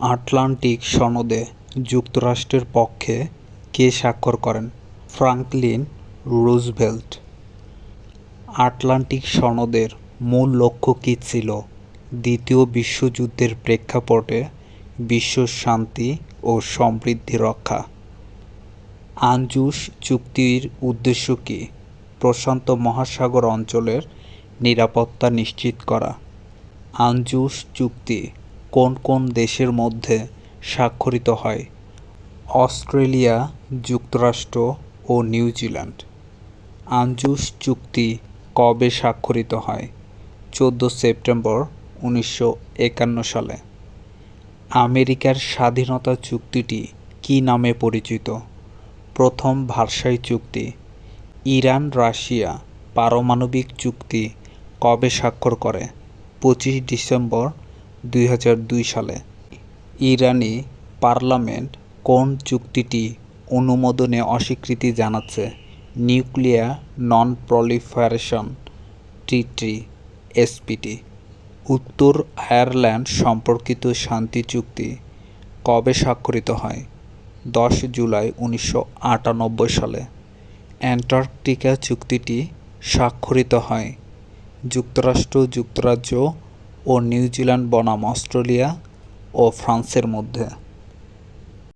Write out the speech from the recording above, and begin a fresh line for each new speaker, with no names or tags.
Atlantic সনদে যুক্তরাষ্ট্রের পক্ষে কে স্বাক্ষর করেন? Franklin Roosevelt. আটলান্টিক সনদের মূল লক্ষ্য কী ছিল? দ্বিতীয় বিশ্বযুদ্ধের প্রেক্ষাপটে বিশ্ব শান্তি ও সমৃদ্ধি রক্ষা। আনজুস চুক্তির উদ্দেশ্য কী? প্রশান্ত মহাসাগর অঞ্চলের নিরাপত্তা নিশ্চিত করা। আনজুস চুক্তি কোন কোন দেশের মধ্যে স্বাক্ষরিত হয়, অস্ট্রেলিয়া, যুক্তরাষ্ট্র ও নিউজিল্যান্ড আনজুস চুক্তি কবে স্বাক্ষরিত হয়, চোদ্দ সেপ্টেম্বর উনিশশো একান্ন সালে। আমেরিকার স্বাধীনতা চুক্তিটি কী নামে পরিচিত? প্রথম ভার্সাই চুক্তি, ইরান রাশিয়া পারমাণবিক চুক্তি কবে স্বাক্ষর করে, পঁচিশ ডিসেম্বর দুই হাজার দুই সালে ইরানি পার্লামেন্ট কোন চুক্তিটি অনুমোদনে অস্বীকৃতি জানাচ্ছে? Nuclear non proliferation treaty, SPT. উত্তর আয়ারল্যান্ড সম্পর্কিত শান্তি চুক্তি কবে স্বাক্ষরিত হয়? দশ জুলাই উনিশশো আটানব্বই সালে অ্যান্টার্কটিকা চুক্তিটি স্বাক্ষরিত হয়। যুক্তরাষ্ট্র, যুক্তরাজ্য ও নিউজিল্যান্ড বনাম অস্ট্রেলিয়া ও ফ্রান্সের মধ্যে।